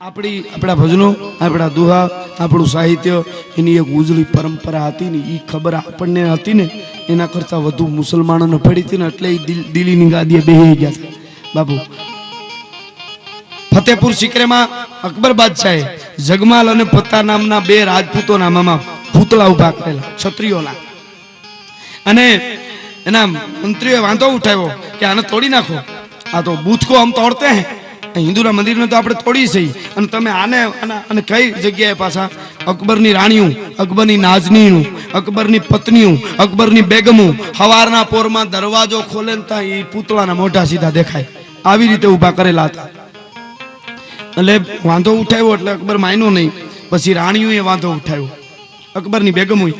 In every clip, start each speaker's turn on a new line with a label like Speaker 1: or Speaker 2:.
Speaker 1: આપણી, આપણા ભજનો, આપણા દુહા, આપણું સાહિત્ય, એની એક ઉજળી પરંપરા હતી ને એ ખબર આપણને હતી ને, એના કરતાં વધુ મુસલમાનોને પડી હતી ને એટલે એ દિલ્હીની ગાદીએ બેહી ગયા હતા. બાપુ. ફતેપુર સિકરેમાં અકબર બાદશાહે જગમાલ અને પત્તા નામના બે રાજપૂતોના મામા પૂતળા ઊભા કરેલા, ક્ષત્રિયોના. અને એના મંત્રીઓએ વાંધો ઉઠાવ્યો કે આને તોડી નાખો. આ તો બૂથકો આમ તોડતે હે. હિન્દુના મંદિરને તો આપણે તોડી છે અને તમે આને અને કઈ જગ્યાએ પાછા? અકબરની રાણીઓ અકબરની નાજનીઓ અકબરની પત્નીઓ અકબરની બેગમો હવારના પોરમાં દરવાજો ખોલે ત્યાં એ પૂતળાના મોઢા સીધા દેખાય. આવી રીતે ઊભા કરેલા હતા. એટલે વાંધો ઉઠાવ્યો એટલે અકબર માન્યો નહીં. પછી રાણીઓએ વાંધો ઉઠાવ્યો. અકબરની બેગમોએ.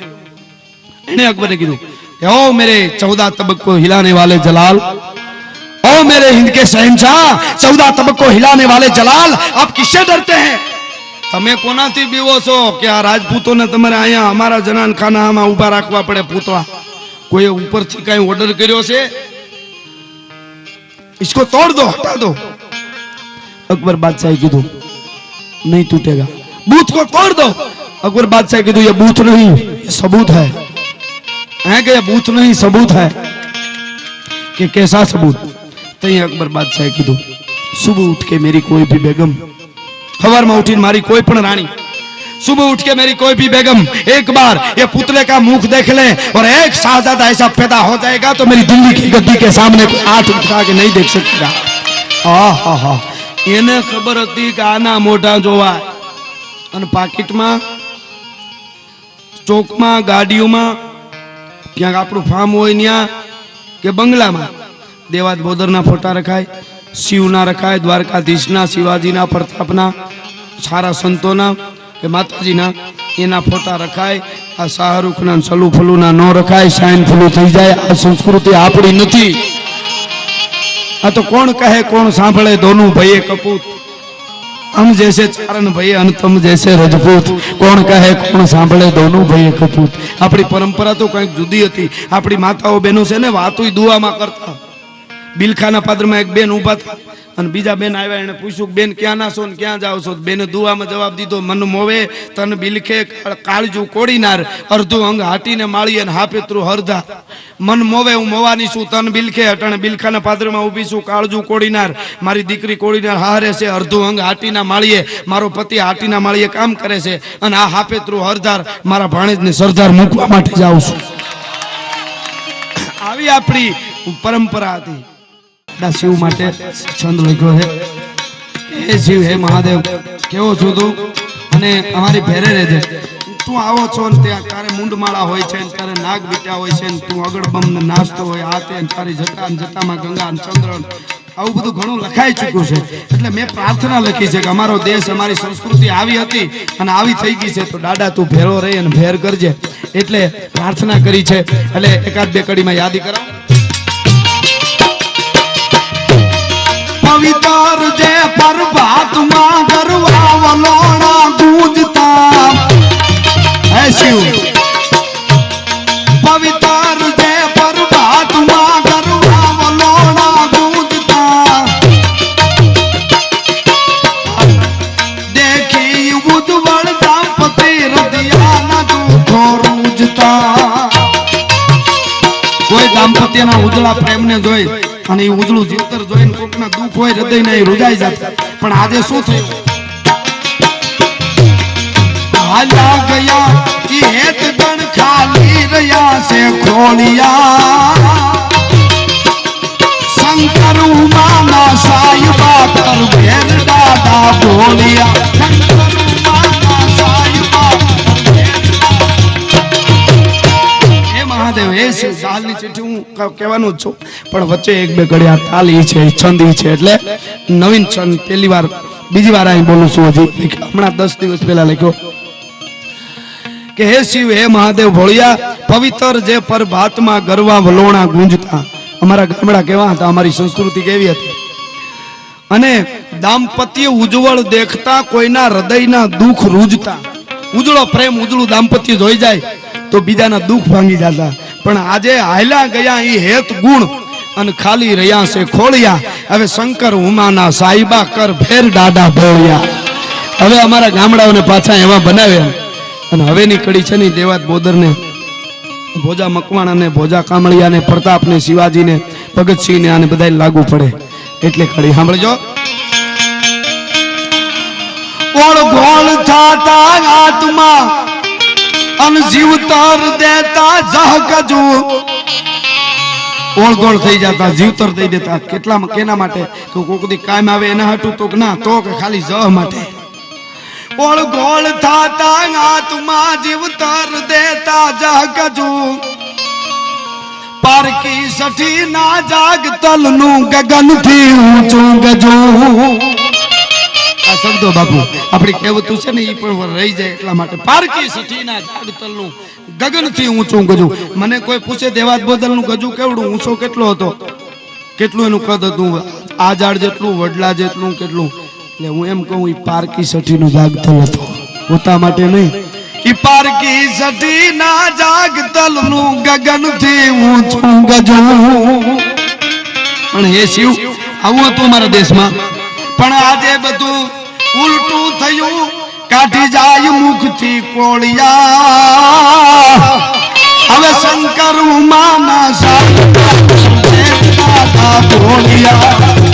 Speaker 1: એણે અકબરે કીધું એવો મેરે ચૌદા તબક્કો હિલાને વાલે જલાલ मेरे हिंद के शहनशाह चौदह तबक को हिलाने वाले जलाल आप किससे डरते हैं તમે કોનાથી બીવો છો કે આ રાજપૂતોને તમારે અહીંયા અમારા જનાન ખાનામાં ઊભા રાખવા પડે પૂતળા કોઈએ ઉપરથી કઈ ઓર્ડર કર્યો છે इसको तोड़ दो हटा दो अकबर बादशाह કીધું नहीं टूटेगा बूथ को तोड़ दो अकबर बादशाह कीधु ये बूथ नहीं ये सबूत है है कि ये बूथ नहीं सबूत है कि कैसा सबूत तई अकबर बादशाह કીધું सुबह उठ के मेरी कोई भी बेगम खबर में उठी मारी कोई पण रानी सुबह उठ के मेरी कोई भी बेगम एक बार ये पुतले का मुख देख ले और एक शाहजादा ऐसा पैदा हो जाएगा तो मेरी दिल्ली की गद्दी के सामने कोई हाथ उठा के नहीं देख सकेगा આહાહા. એને ખબર હતી કે આના મોઢા જોવાય અને પાકીટમાં ચોકમાં ગાડીઓમાં ક્યાંક આપણું ફાર્મ હોય ત્યાં કે બંગલામાં દેવાદ બોદરના ફોટા રખાય, શિવના રખાય, દ્વારકાધીશના, શિવાજીના, પ્રતાપના, સારા સંતોના કે માતાજીના, એના ફોટા રખાય. આ શાહરૂખના સલુ ફલુના ન રખાય, સાઈન ફલુ થઈ જાય. આ સંસ્કૃતિ આપણી નથી. આ તો કોણ કહે, કોણ સાંભળે? દોનું ભયે કપૂત. અમ જૈસે ચારણ ભયે અનતમ જૈસે રજપૂત. કોણ કહે, કોણ સાંભળે? દોનું ભયે કપૂત. આપણી પરંપરા તો કંઈક જુદી હતી. આપણી માતાઓ બહેનો છે ને, વાતુય દુઆમાં કરતા. બિલખાના પાદરમાં એક બેન ઊભા હતા અને બીજા બેન આવ્યા, એને પૂછ્યું, બેન, ક્યાં ના છો ને ક્યાં જાઓ છો? બેને દુઆમાં જવાબ દીધો, મન મોવે, તન બિલખે કાળજું કોડીનાર અર્ધું અંગ હાટીને માળી અને હાપેત્રું હરધા. મન મોવે, હું મોવાની છું, તન બિલખે, અટાણે બિલખાના પાદરમાં ઊભી છું, કાળજું કોડીનાર મારી દીકરી કોડીનાર હારે છે, અર્ધું અંગ હાટીના માળીએ, મારો પતિ હાટીના માળીએ કામ કરે છે, અને આ હાપેત્રું હરધાર, મારા ભાણેજને સરદાર મૂકવા માટે જાઉં છું. આવી આપણી પરંપરા હતી. આપણા શિવ માટે છંદ લખ્યો છે. હે શિવ, હે મહાદેવ, કેવો છું તું? અને અમારી ભેરે રહેજે તું આવો છો ને ત્યાં, તારે મુંડમાળા હોય છે ને તારે નાગ બીટા હોય છે ને તું અગડબમ ને નાસ્તો હોય, આ તે ને તારી જટા ને જટામાં ગંગા ને ચંદ્ર આવું બધું ઘણું લખાઈ ચૂક્યું છે. એટલે મેં પ્રાર્થના લખી છે કે અમારો દેશ, અમારી સંસ્કૃતિ આવી હતી અને આવી થઈ ગઈ છે. તો દાદા, તું ભેરો રહી અને ભેર કરજે. એટલે પ્રાર્થના કરી છે. એટલે એકાદ બે કડીમાં યાદી કરાવો. પવિત્ર જે પ્રભાતમાં ગરવા વલોણા ગુંજતા. પવિત્ર જે પ્રભાતમાં ગરવા વલોણા ગુંજતા. દેખી ઉજ્જવળ દાંપતિ હૃદયાના દુઃખો રૂજતા. કોઈ દાંપત્યના ઉજળા પ્રેમને જોઈ અને એ ઉજળું જીવતર જોઈને કોકના દુઃખ હોય, હૃદયને એ રૂજાઈ જાય. પણ આજે શું થયું? હાલા ગયા કે હેત ગણ ખાલી રહ્યા છે ખોડિયા. શંકર ઉમાના સાયબા કર ભેર દાદા બોલિયા. મહાદેવ એ છે દાલની ચીઠી હું કહેવાનું છું. પણ વચ્ચે એક બે ઘડિયા તાલ છે, છંદી છે, એટલે નવીન છંદ, પહેલી વાર, બીજી વાર અહીં બોલું છું હજી. હમણાં દસ દિવસ પહેલા લખ્યો. કે હે શિવ, હે મહાદેવ, ભોળિયા, પવિત્ર જે પરભાતમાં ગરવા વલોણા ગુંજતા. અમારા ગામડા કેવા હતા? અમારી સંસ્કૃતિ કેવી હતી? અને દાંપત્ય ઉજ્જવળ દેખતા કોઈના હૃદયના દુઃખ રૂજતા. ઉજળો પ્રેમ ઉજળું દાંપત્ય જોઈ જાય. તો બીજાના દુઃખ ભાંગી જતા. પણ આજે હાલ્યા ગયા એ હેત ગુણ. અને ખાલી રહ્યા છે ખોળિયા. હવે શંકર ઉમાના સાઈબા કર ફેર દાદા ભોળિયા. હવે અમારા ગામડાઓને પાછા એવા બનાવ્યા. અને હવેની કડી છે ને દેવાત બોદરને, ભોજા મકવાણાને, ભોજા કામળિયાને, પ્રતાપને, શિવાજીને, ભગતસિંહને આને બધા લાગુ પડે. એટલે કડી સાંભળજો. ઓળ ગોળ થાતા આત્મા અન જીવતર દેતા જહકજુ ઓળ ગોળ થઈ જતા, જીવતર દઈ દેતા. કેટલા કેના માટે? કે કોક દી કામ આવે એના હાટું તો ના, તો કે ખાલી જહ માટે. ઓળ ગોળ થાતા આત્મા જીવતર દેતા જહકજુ પારકી સઠી ના જાગ તલનું ગગનથી ઊંચું ગજુ. આ શબ્દો બાપુ. આપણી કહેવતું છે ને એ પણ રહી જાય એટલા માટે. પારકી સઠીના જાગતલનું ગગનથી ઊંચું ગજુ. મને કોઈ પૂછે દેવાત બોદલનું ગજુ કેવડું? ઊંચો કેટલો હતો? કેટલું એનું કદ હતું? આ ઝાડ જેટલું, વડલા જેટલું, કેટલું? એટલે હું એમ કહું એ પારકી સઠીનું જાગતલ હતો. પોતા માટે નહીં. ઈ પારકી સઠીના જાગતલનું ગગનથી ઊંચું ગજુ. પણ હે શિવ, આવું હતું અમારા દેશમાં. પણ આજે બધું ઉલટું થયું કાઢી જાય મુખથી કોળિયા. હવે શંકર ઉમાના સાધા કોળિયા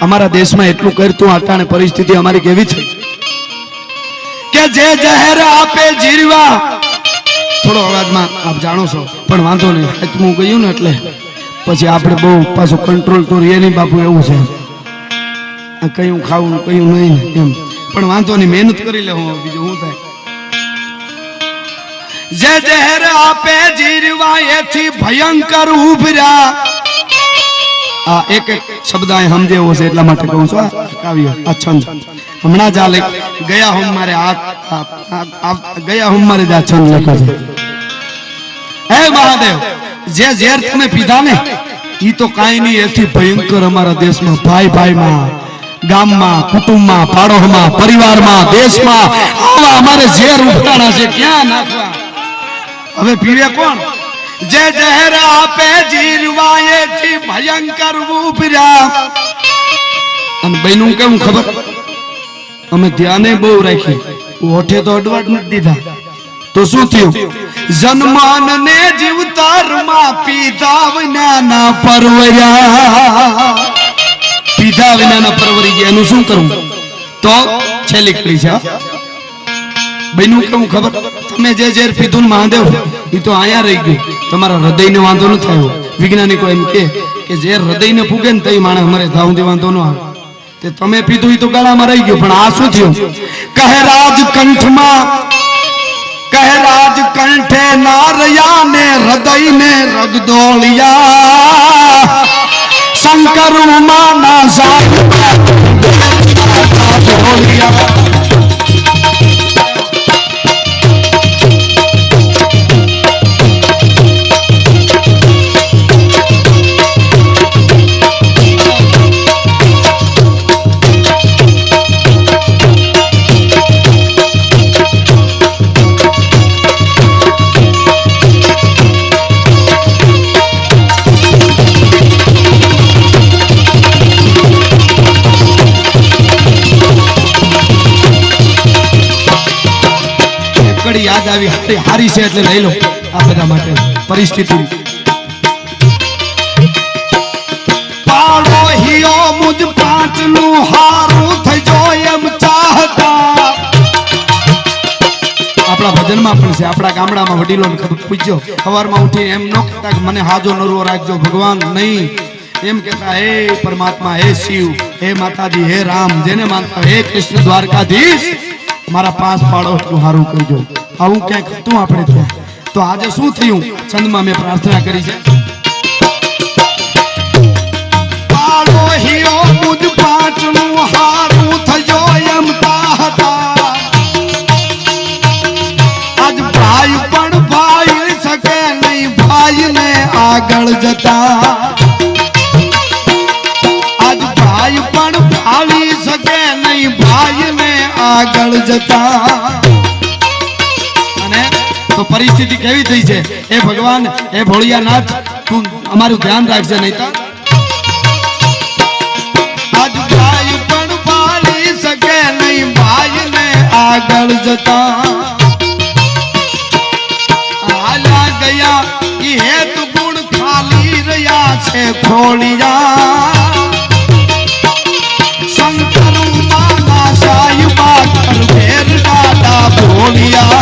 Speaker 1: અમારા દેશમાં એટલું કરતું આટાણે પરિસ્થિતિ અમારી કેવી છે કે જે જહેર આપે જીરવા થોડો અવાજમાં આપ જાણો છો. પણ વાંધો નહીં, હાથમું ગયું ને એટલે. પછી આપણે બહુ પાછું કંટ્રોલ તો રે નહીં બાપુ, એવું છે. કયું ખાવું, કયું નહીં એમ. પણ વાંધો નહીં, મહેનત કરી લે હું બીજું શું થાય. જે જહેર આપે જીરવા એથી ભયંકર ઉભર્યા આ એક એક શબ્દ અહીં સમજેવો છે એટલા માટે કહું છું આ કાવ્ય, આ છંદ. હમણાં જ આ લેખ ગયા હોમ મારે ગયા હોમ મારે આ લખ્યો છે. હે મહાદેવ, જે ઝેર તમે પીધા ને, ઈ તો કાંઈ નહીં, એથી ભયંકર અમારા દેશમાં ભાઈ ભાઈમાં, ગામમાં, કુટુંબમાં, પાડોશમાં, પરિવારમાં, દેશમાં આવા અમારે ઝેર ઉફરાણા છે. ક્યાં નાખવા? હવે પીવે કોણ? જે જહેર આપે જીરવા એથી ભયંકર ઉભર્યા અને બહેનું કેમ ખબર? અમે ધ્યાને બહુ રાખી. ઓઠે તો અડવાટ નથી દીધા. તો શું થયું? જન્માન ને જીવતારમાં પીધા વિનાના પરવર્યા. પીધા વિનાના પરવરી ગયા. એનું શું કરવું તો છેલ્લી કડી છે? બહેનું કેવું ખબર? તમે જે ઝેર પીધું મહાદેવ એ તો અહીંયા રહી ગયું. તમારા હૃદયને વાંધો ન થયો વૈજ્ઞાનિકો એમ કે ઝેર હૃદયને ફૂગે ને તઈ માણસ મરે ધાવ વાંધો ન આવે. તે તમે પીધું એ તો ગળામાં રહી ગયું, પણ આ શું થયું? કહે રાજ કંઠમાં કહે રાજ કંઠે નારયા ને હૃદય ને રગદોળિયા શંકર ઉમાના સાધના બોલિયા આવી હારી- છે એટલે લઈ લો. આ બધા માટે પરિસ્થિતિ. આપણા ભજનમાં પણ છે, આપણા ગામડામાં વડીલો પૂછ્યો સવારમાં ઉઠી એમ ન કહેતા કે મને હાજો નરવો રાખજો, ભગવાન નહીં. એમ કહેતા, હે પરમાત્મા, હે શિવ, હે માતાજી, હે રામ, જેને માનતા હે કૃષ્ણ દ્વારકાધીશ. મારા પાસ પાડો એટલું સારું કરજો આવું ક્યાંક હતું આપણે ત્યાં તો આજે શું થયું? છંદમાં મેં પ્રાર્થના કરી છે. આગળ જતા. આજ ભાઈ પણ ભાવી શકે નહીં ભાઈ ને આગળ જતા. અને તો પરિસ્થિતિ કેવી થઈ છે? એ ભગવાન, એ ભોળિયાનાથ, તું અમારું ધ્યાન રાખજે નહીં તો આગળ જતા. આલા ગયા, ઈ હેત ગુણ ખાલી રહ્યા છે ખોડિયા ભોળિયા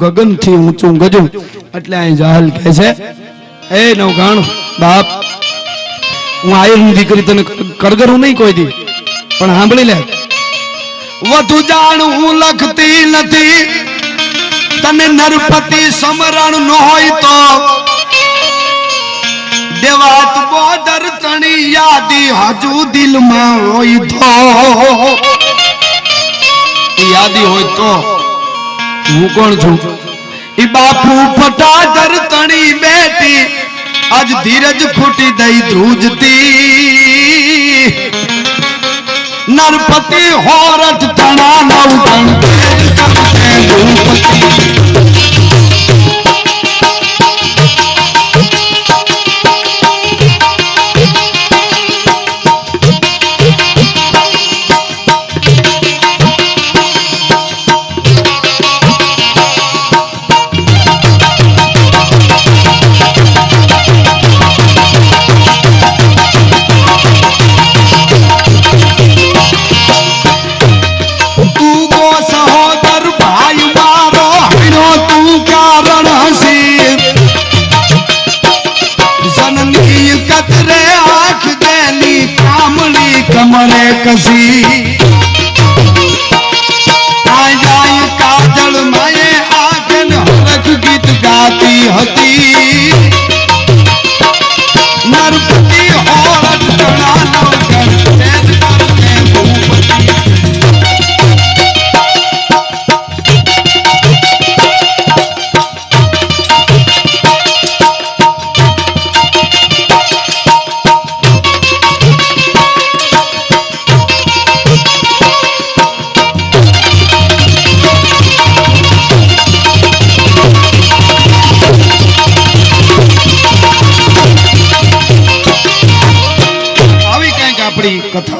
Speaker 1: ગગનથી ઊંચું ગજું. એટલે અહીં જાહલ કહે છે, એ નવગાણ બાપ, હું આયરની દીકરી તને કરગરું નહીં કોઈ દી. પણ સાંભળી લે. વધુ જાણ લખતી નથી. તને નરપતિ સમરણ ન હોય તો દેવાત બોદર તણી યાદી હજુ દિલમાં હોય તો. યાદી હોય તો. હું કોણ છું. ઈ બાપુ ફટાદર તણી બેટી આજ ધીરજ ખૂટી દઈ ધ્રુજતી. નરપતિ હોરજ તણા નવ તણ ભૂપતિ casinha.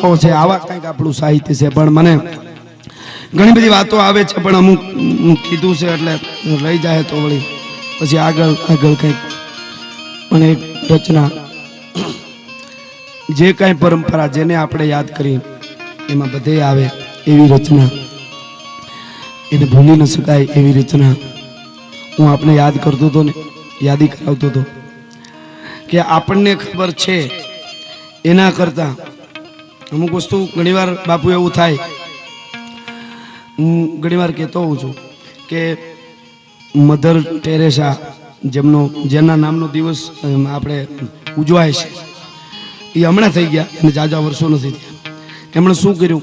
Speaker 1: આપણી છે આવા કંઈક આપણું સાહિત્ય છે. પણ મને ઘણી બધી વાતો આવે છે પણ અમુક કીધું છે એટલે રહી જાય તો વળી પછી આગળ આગળ કંઈક. પણ એક રચના જે કાંઈ પરંપરા જેને આપણે યાદ કરી એમાં બધે આવે એવી રચના. એને ભૂલી ન શકાય એવી રચના. હું આપણે યાદ કરતો હતો ને યાદી કરાવતો હતો કે આપણને ખબર છે એના કરતાં અમુક વસ્તુ ઘણીવાર બાપુ એવું થાય. હું ઘણીવાર કહેતો હોઉં છું કે મધર ટેરેસા જેમનો જેના નામનો દિવસ આપણે ઉજવાય છે. એ હમણાં થઈ ગયા અને જાજા વર્ષો નથી થયા. એમણે શું કર્યું?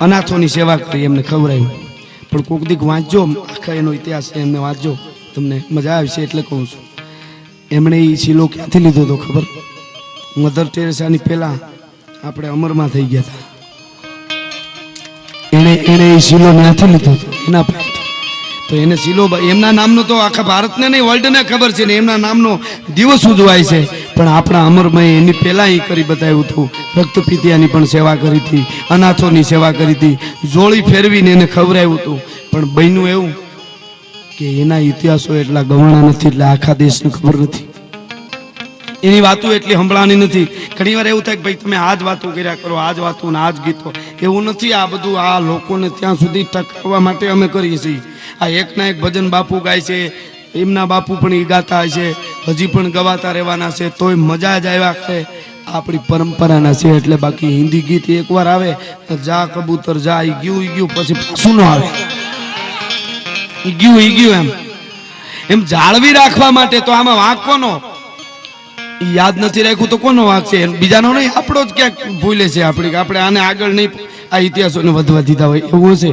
Speaker 1: અનાથોની સેવા કરી, એમને ખવડાવ્યું. પણ કોક દીક વાંચજો, આખા એનો ઇતિહાસ એમને વાંચજો, તમને મજા આવશે એટલે કહું છું. એમણે એ શીલો ક્યાંથી લીધો હતો ખબર? મધર ટેરેસાની પહેલાં આપણે અમરમાં થઈ ગયા હતા. એણે એણે એ શીલો ત્યાંથી લીધો હતો, એના તો એને શીલો એમના નામનો તો આખા ભારતને નહીં વર્લ્ડને ખબર છે ને એમના નામનો દિવસ ઉજવાય છે. પણ આપણા અમરમય એની પહેલાં એ કરી બતાવ્યું હતું. રક્તપિતિયાની પણ સેવા કરી હતી, અનાથોની સેવા કરી હતી, જોળી ફેરવીને એને ખવડાવ્યું હતું. પણ બન્યું એવું કે એના ઇતિહાસો એટલા ગવાણા નથી, એટલે આખા દેશને ખબર નથી. એની વાતો એટલી સંભળાની નથી. ઘણી વાર એવું થાય કે ભાઈ તમે આ જ વાતો કર્યા કરો આ જ વાતો ને આ જ ગીતો. એવું નથી આ બધું આ લોકોને ત્યાં સુધી ટકાવવા માટે અમે કરીએ છીએ. આ એકના એક ભજન બાપુ ગાય છે, એમના બાપુ પણ એ ગાતા છે હજી પણ ગવાતા રહેવાના છે, તોય મજા જ આવ્યા છે આપણી પરંપરાના છે, એટલે બાકી હિન્દી ગીત એકવાર આવે જા કબૂતર, જા, ઈ ગયું ઈ ગયું, પછી પાછું ન આવે. ઈ ગયું ઈ ગયું એમ. એમ જાળવી રાખવા માટે તો આમાં વાંક ઈ યાદ નથી રાખ્યું તો કોનો વાંક છે? બીજાનો નહીં, આપણો જ ક્યાંક ભૂલે છે આપણી. આપણે આને આગળ નહીં આ ઇતિહાસોને વધવા દીધા હોય, એવું હશે.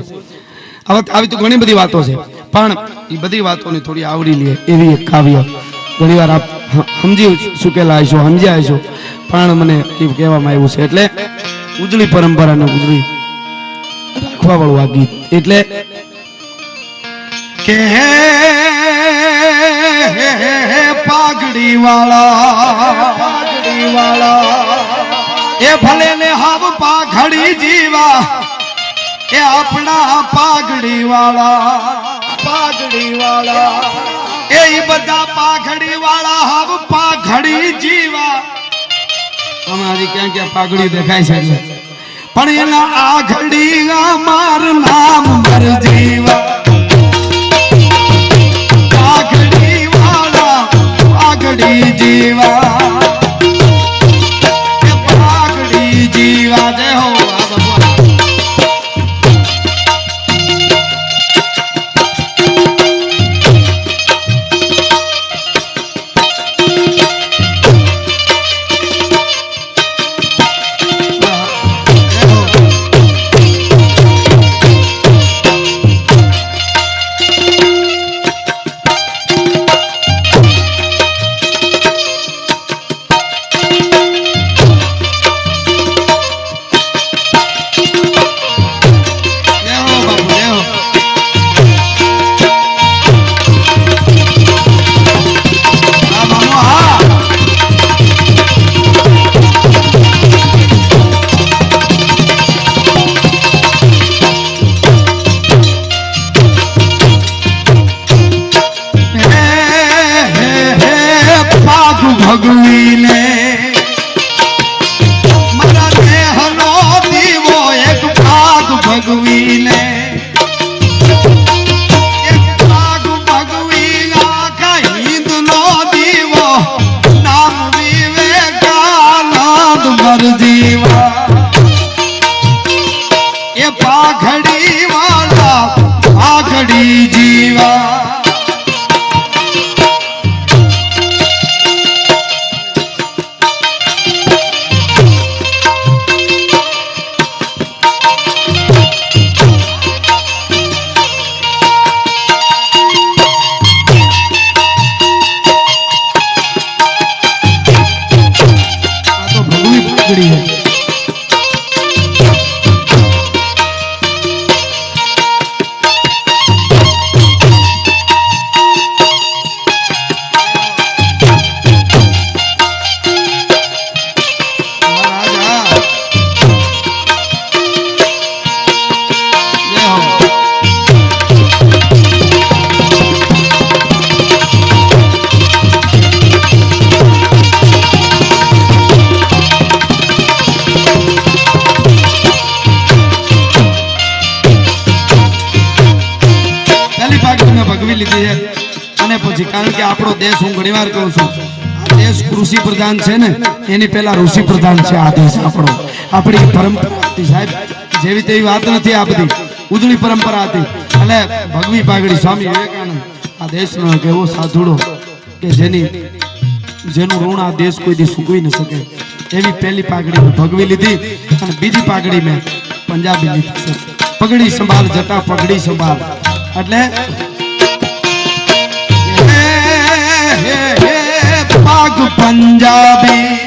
Speaker 1: હવે આવી તો ઘણી બધી વાતો છે. પણ એ બધી વાતોને થોડી આવડી લે, એવી એક કાવ્ય. ઘણી વાર આપ સમજી ચૂકેલા હશો, સમજ્યા હશો. પણ મને એવું કહેવામાં આવ્યું છે, એટલે ઉજળી પરંપરાને ઉજળી રાખવા વાળું આ ગીત. એટલે કે પાઘડી વાળા પાઘડી વાળા એ ભલે ને હાવ પાઘડી જીવા એ આપણા પાઘડી વાળા પાઘડી વાળા એ બધા પાઘડી વાળા હાવ પાઘડી જીવા. અમારી ક્યાં ક્યાં પાઘડી દેખાય છે? પણ એના આઘડી મારું નામ મર જીવા. કારણ કે આપણો દેશ હું ઘણીવાર કહું છું દેશ કૃષિ પ્રધાન છે ને, એની પહેલા ઋષિ પ્રધાન છે આ દેશ આપણો. આપણી પરંપરા સાહેબ, જેવી તેવી વાત નથી આ બધી. ઉજળી પરંપરા હતી. એટલે ભગવી પાઘડી, સ્વામી વિવેકાનંદ, આ દેશનો એક એવો સાધુડો કે જેની, જેનું ઋણ આ દેશ કોઈ દી સૂકવી ન શકે. એવી પહેલી પાઘડી મેં ભગવી લીધી અને બીજી પાઘડી મેં પંજાબી લીધી પગડી સંભાળ જતા પગડી સંભાળ. એટલે પંજાબી.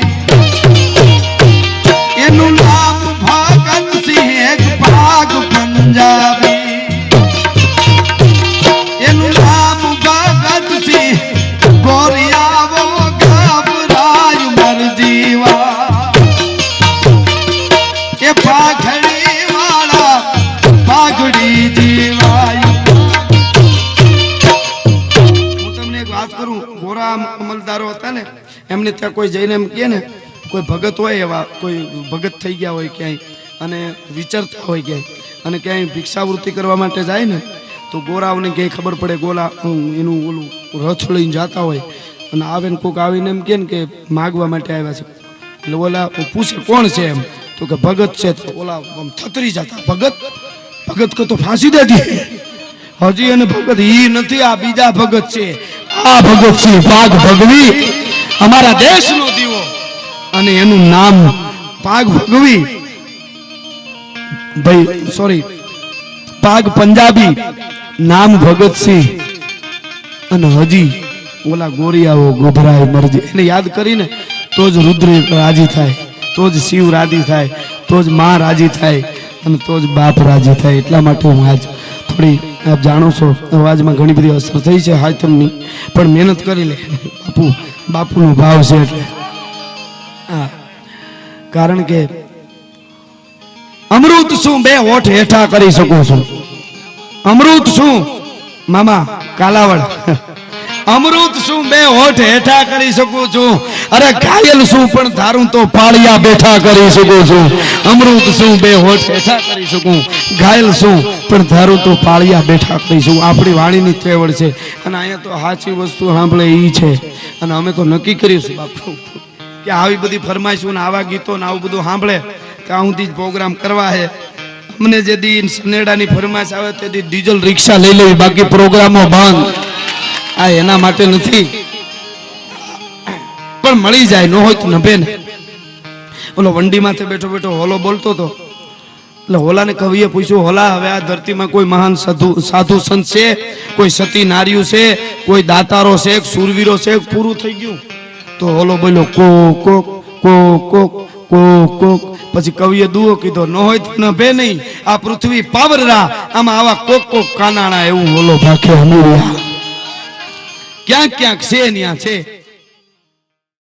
Speaker 1: એનું નામ ભગતસિંહ પાગ પંજાબી. એમને ત્યાં કોઈ જઈને એમ કહે ને, કોઈ ભગત હોય એવા, કોઈ ભગત થઈ ગયા હોય ક્યાંય, અને વિચારતા હોય ક્યાંય, અને ક્યાંય ભિક્ષાવૃત્તિ કરવા માટે જાય ને, તો ગોરાઓને ક્યાંય ખબર પડે ગોલા એનું ઓલું રથ લઈને જતા હોય. અને આવે ને કોક આવીને એમ કહે ને કે માગવા માટે આવ્યા છે. એટલે ઓલા પૂછે, કોણ છે એમ? તો કે, ભગત છે. તો ઓલા થતરી જતા, ભગત? ભગત કો તો ફાંસી દે દી હજી એને ભગત ઈ નથી, આ બીજા ભગત છે. આ ભગત છે ભાગ ભગવી અમારા દેશનો દીવો. અને એનું નામ પાગ ભગવી. ભાઈ સોરી પાગ પંજાબી. નામ ભગતસિંહ અને હજી ઓલા ગોરિયાઓ ગોભરાય મરજી. એને યાદ કરીને તો જ રુદ્ર રાજી થાય તો જ શિવ રાજી થાય તો જ માં રાજી થાય અને તો જ બાપ રાજી થાય. એટલા માટે હું આજ થોડી આપ જાણો છો અવાજમાં ઘણી બધી અસર થઈ છે હાથમની. પણ મહેનત કરી લે. બાપુ બાપુનો ભાવ છે એટલે. હા. કારણ કે અમૃત શું બે હોઠ હેઠા કરી શકું છું? અમૃત શું? મામા, કાલાવડ. અમૃત શું બે હોઠ હેઠા કરી શકું છું? અરે ઘાયલ શું પણ ધારું તો પાળિયા બેઠા કરી શકું છું. અમૃત શું બે હોઠ હેઠા કરી શકું? ઘાયલ શું પણ ધારું તો પાળિયા બેઠા કરી શકું? આપણી વાણીની ત્રેવડ છે. અને અહીંયા તો સાચી વસ્તુ સાંભળે એ છે. અને અમે તો નક્કી કરીશું બાપુ કે આવી બધી ફરમાઈશું ને આવા ગીતો ને આવું બધું સાંભળે ત્યાં સુધી જ પ્રોગ્રામ કરવા છે. અમને જે દી સનેડાની ફરમાઈશ આવે તે ડીઝલ રિક્ષા લઈ લેવી, બાકી પ્રોગ્રામો બંધ. આ એના માટે નથી. પણ મળી જાય, ન હોય તો નભે ને. ઓલો વંડીમાંથી બેઠો બેઠો હોલો બોલતો હતો એટલે હોલાને કવિએ પૂછ્યું, હોલા, હવે આ ધરતીમાં કોઈ મહાન સાધુ સાધુ સંત છે? કોઈ સતી નારીઓ છે? કોઈ દાતારો છે? સુરવીરો છે? પૂરું થઈ ગયું. તો હોલો બોલ્યો કો કોક કો કોક કો કોક. પછી કવિએ દુઓ કીધો, ન હોય તો બે નહીં. આ પૃથ્વી પાવરરા. આમાં આવા કોક કોક કાનાણા એવું હોલો ભાખ્યો હમીરિયા ક્યાંક ક્યાંક છે ત્યાં છે.